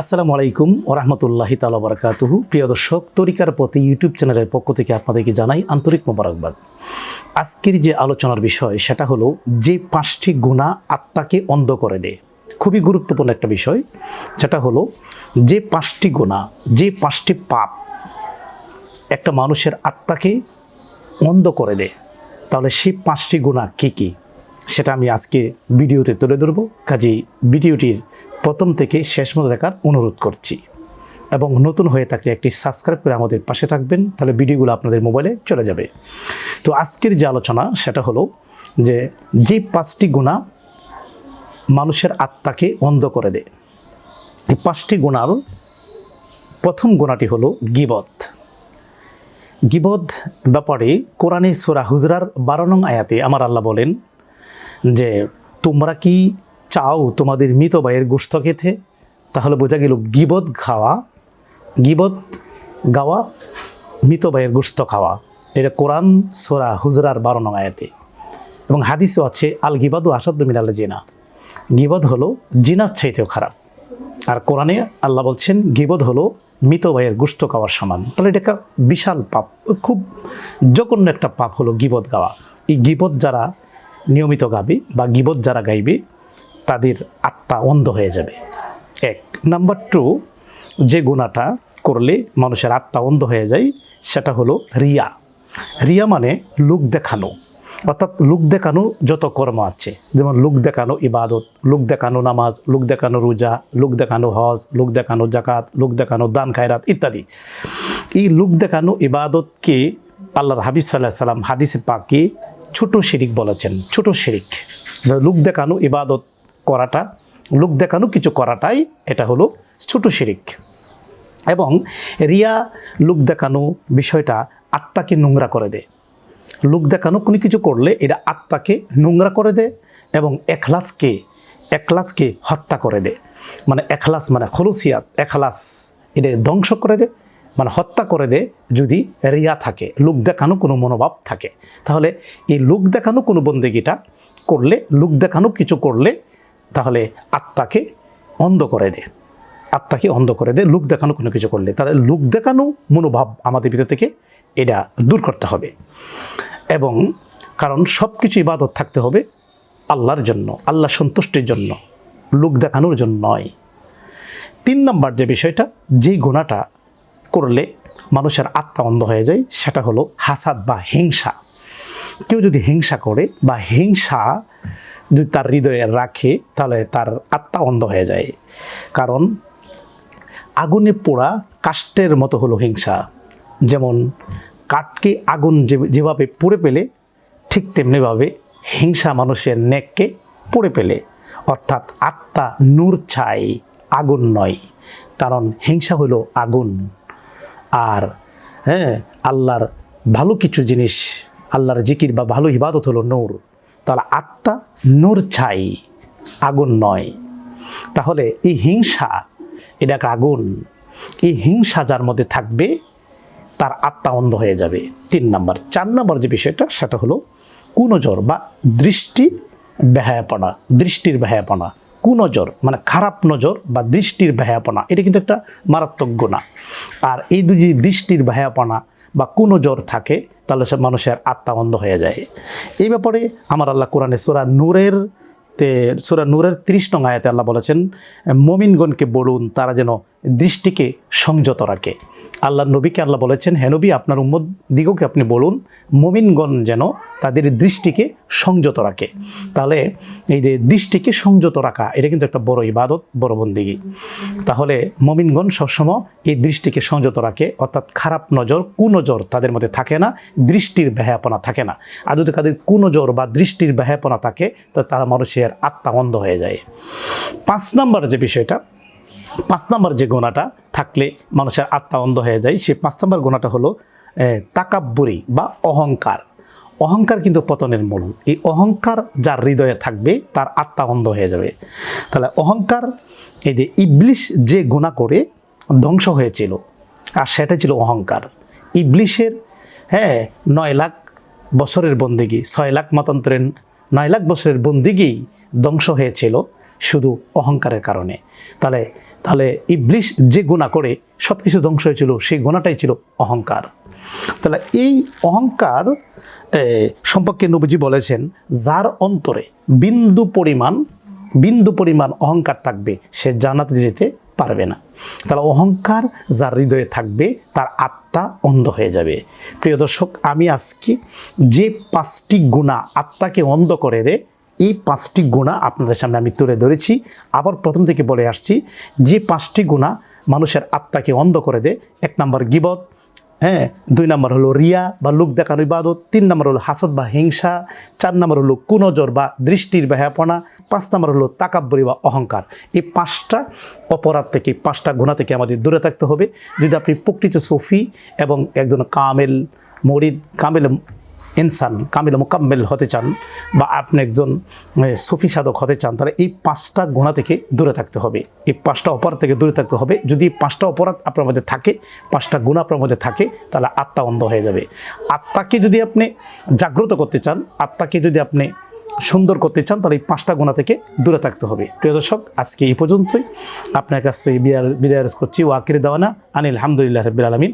আসসালামু আলাইকুম ওরহমতুল্লাহি তালা বারকাতুহু প্রিয় দর্শক, তরিকার প্রতি ইউটিউব চ্যানেলের পক্ষ থেকে আপনাদেরকে জানাই আন্তরিক মোবারকবাদ। আজকের যে আলোচনার বিষয়, সেটা হলো যে পাঁচটি গুণা আত্মাকে অন্ধ করে দেয়। খুবই গুরুত্বপূর্ণ একটা বিষয়। সেটা হলো যে পাঁচটি গুণা যে পাঁচটি পাপ একটা মানুষের আত্মাকে অন্ধ করে দেয়, তাহলে সেই পাঁচটি গুণা কী কী? সেটা আমি আজকে ভিডিওতে তুলে ধরবো। কাজেই ভিডিওটির প্রথম থেকে শেষ মতো দেখার অনুরোধ করছি। এবং নতুন হয়ে থাকলে একটি সাবস্ক্রাইব করে আমাদের পাশে থাকবেন, তাহলে ভিডিওগুলো আপনাদের মোবাইলে চলে যাবে। তো আজকের যে আলোচনা, সেটা হলো যে যে পাঁচটি গুণা মানুষের আত্মাকে অন্ধ করে দেয়। এই পাঁচটি গুণার প্রথম গুণাটি হলো গিবত। গিবদ ব্যাপারে কোরআনে সুরা হুজরার বারো নং আয়াতে আমার আল্লাহ বলেন যে, তোমরা কি চাও তোমাদের মৃত ভাইয়ের গোষ্ঠ খেতে? তাহলে বোঝা গেল গিবদ খাওয়া গিবদ গাওয়া, মৃত ভাইয়ের গোষ্ঠ খাওয়া। এটা কোরআন সোরা হুজরার বারো আয়াতে। এবং হাদিসও আছে, আল গিবাদু আসাদ্দ মিনাল জিনা। গিবদ হলো জিনার চাইতেও খারাপ। আর কোরআনে আল্লাহ বলছেন গিবদ হলো মৃত ভাইয়ের গোষ্ঠ খাওয়ার সমান। তাহলে এটা একটা বিশাল পাপ, খুব জঘন্য একটা পাপ হলো গিবদ গাওয়া। এই গিবদ যারা নিয়মিত গাবে বা গিবদ যারা গাইবে তাদের আত্মা অন্ধ হয়ে যাবে। এক। নাম্বার টু, যে গুণাটা করলে মানুষের আত্মা অন্ধ হয়ে যায়, সেটা হলো রিয়া। রিয়া মানে লোক দেখানো। অর্থাৎ লোক দেখানো যত কর্ম আছে, যেমন লোক দেখানো ইবাদত, লোক দেখানো নামাজ, লোক দেখানো রোজা, লোক দেখানো হজ, লোক দেখানো জাকাত লোক দেখানো দান, খায়রাত ইত্যাদি। এই লোক দেখানো ইবাদতকে আল্লাহর হাবিব সাল্লাহ সাল্লাম হাদিসে পাকে ছোট শিরিক বলেছেন, ছোট শিরিক। লোক দেখানো ইবাদত করাটা, লোক দেখানো কিছু করাটাই এটা হলো ছোট শিরিক। এবং রিয়া লোক দেখানো বিষয়টা আত্মাকে নোংরা করে দেয়। লোক দেখানো কোনো কিছু করলে এটা আত্মাকে নোংরা করে দেয় এবং এখলাসকে এখলাসকে হত্যা করে দেয়। মানে এখলাস মানে খলুসিয়াত, এখলাস এটা ধ্বংস করে দেয়। মানে হত্যা করে দেয় যদি রিয়া থাকে, লোক দেখানো কোনো মনোভাব থাকে। তাহলে এই লোক দেখানো কোনো বন্দেগিটা করলে, লোক দেখানো কিছু করলে তাহলে আত্মাকে অন্ধ করে দেয় আত্মাকে অন্ধ করে দেয় লোক দেখানো কোনো কিছু করলে। তাহলে লোক দেখানো মনোভাব আমাদের ভিতর থেকে এটা দূর করতে হবে। এবং কারণ সব কিছু ইবাদত থাকতে হবে আল্লাহর জন্য, আল্লাহ সন্তুষ্টির জন্য, লোক দেখানোর জন্য নয়। তিন নম্বর যে বিষয়টা, যেই গুণাটা করলে মানুষের আত্মা অন্ধ হয়ে যায়, সেটা হলো হাসাদ বা হিংসা। কেউ যদি হিংসা করে বা হিংসা যদি তার হৃদয়ে রাখে, তাহলে তার আত্মা অন্ধ হয়ে যায়। কারণ আগুনে পোড়া কাষ্টের মতো হলো হিংসা। যেমন কাঠকে আগুন যেভাবে পুড়ে পেলে, ঠিক তেমনিভাবে হিংসা মানুষের নেককে পুড়ে পেলে। অর্থাৎ আত্মা নূর ছাই, আগুন নয়। কারণ হিংসা হলো আগুন। আর হ্যাঁ আল্লাহর ভালো কিছু জিনিস, আল্লাহর জিকির বা ভালো ইবাদত হলো নূর। তাহলে আত্মা নূর ছাই, আগুন নয়। তাহলে এই হিংসা, এটা একটা আগুন। এই হিংসা যার মধ্যে থাকবে, তার আত্মা অন্ধ হয়ে যাবে। তিন নাম্বার। চার নাম্বার যে বিষয়টা, সেটা হলো কুনজর বা দৃষ্টি বেহায়াপনা দৃষ্টির বেহায়াপনা কুনজর মানে খারাপ নজর বা দৃষ্টির বেহায়াপনা এটা কিন্তু একটা মারাত্মক গুণা। আর এই দুই দৃষ্টির বেহায়াপনা বা কোনো জ্বর থাকে, তাহলে সে মানুষের আত্মা অন্ধ হয়ে যায়। এই ব্যাপারে আমার আল্লাহ কোরআনে সোরা নূরের তে, সুরা নূরের ত্রিশ নং আয়াতে আল্লাহ বলেছেন, মমিনগণকে বলুন, তারা যেন দৃষ্টিকে সংযত রাখে। আল্লাহ নবীকে আল্লাহ বলেছেন, হে নবী, আপনার উম্মদ দিগকে আপনি বলুন, মমিনগণ যেন তাদের দৃষ্টিকে সংযত রাখে। তাহলে এই যে দৃষ্টিকে সংযত রাখা, এটা কিন্তু একটা বড় ইবাদত, বড় বন্দিগি। তাহলে মমিনগণ সবসময় এই দৃষ্টিকে সংযত রাখে, অর্থাৎ খারাপ নজর, কুনজর তাদের মধ্যে থাকে না, দৃষ্টির ব্যাহাপনা থাকে না। আর যদি তাদের কুনজর বা দৃষ্টির ব্যাহাপনা থাকে, তা তারা মানুষের আত্মা অন্ধ হয়ে যায়। পাঁচ নম্বর যে বিষয়টা পাঁচ নম্বর যে গোনাটা থাকলে মানুষের আত্মা অন্ধ হয়ে যায়, সেই পাঁচ নম্বর গোনাটা হলো তাকাব্বুরি বা অহংকার। অহংকার কিন্তু পতনের মূল। এই অহংকার যার হৃদয়ে থাকবে, তার আত্মা অন্ধ হয়ে যাবে। তাহলে অহংকার, এই যে ইবলিশ যে গুণা করে ধ্বংস হয়েছিল, আর সেটা ছিল অহংকার। ইবলিশের হ্যাঁ নয় লাখ বছরের বন্দিগি, ছয় লাখ মতান্তরের, নয় লাখ বছরের বন্দিগি ধ্বংস হয়েছিল শুধু অহংকারের কারণে। তাহলে তাহলে ইবলিশ যে গুণা করে সব কিছু ধ্বংস হয়েছিল, সেই গুণাটাই ছিল অহংকার। তাহলে এই অহংকার সম্পর্কে নবীজি বলেছেন, যার অন্তরে বিন্দু পরিমাণ বিন্দু পরিমাণ অহংকার থাকবে, সে জানাতে যেতে পারবে না। তাহলে অহংকার যার হৃদয়ে থাকবে, তার আত্মা অন্ধ হয়ে যাবে। প্রিয় দর্শক, আমি আজকে যে পাঁচটি গুণা আত্মাকে অন্ধ করে দেয় এই পাঁচটি গুণা আপনাদের সামনে আমি তুলে ধরেছি। আবার প্রথম থেকে বলে আসছি, যে পাঁচটি গুণা মানুষের আত্মাকে অন্ধ করে দেয়, এক নম্বর গিবত হ্যাঁ দুই নম্বর হলো রিয়া বা লোক দেখানো ইবাদত, তিন নম্বর হলো হাসদ বা হিংসা, চার নম্বর হলো কুনজর বা দৃষ্টির ব্যাহাপনা পাঁচ নম্বর হলো তাকাব্বরি বা অহংকার। এই পাঁচটা অপরাধ থেকে, পাঁচটা গুণা থেকে আমাদের দূরে থাকতে হবে। যদি আপনি প্রকৃত সফি এবং একজন কামেল মরিদ, কামেল ইনসান কামিল মোকাম্মেল হতে চান বা আপনি একজন সুফি সাধক হতে চান, তাহলে এই পাঁচটা গোনা থেকে দূরে থাকতে হবে। এই পাঁচটা অপরাধ থেকে দূরে থাকতে হবে। যদি পাঁচটা অপরাধ আপনার মধ্যে থাকে, পাঁচটা গুণ আপনার মধ্যে থাকে, তাহলে আত্মা অন্ধ হয়ে যাবে। আত্মাকে যদি আপনি জাগ্রত করতে চান, আত্মাকে যদি আপনি সুন্দর করতে চান, তাহলে এই পাঁচটা গোনা থেকে দূরে থাকতে হবে। প্রিয় দর্শক, আজকে এই পর্যন্তই। আপনার কাছে বিদায় করছি। ওয়াকির দেওয়ানা আনিল আলহামদুলিল্লাহ রবিল আলমিন।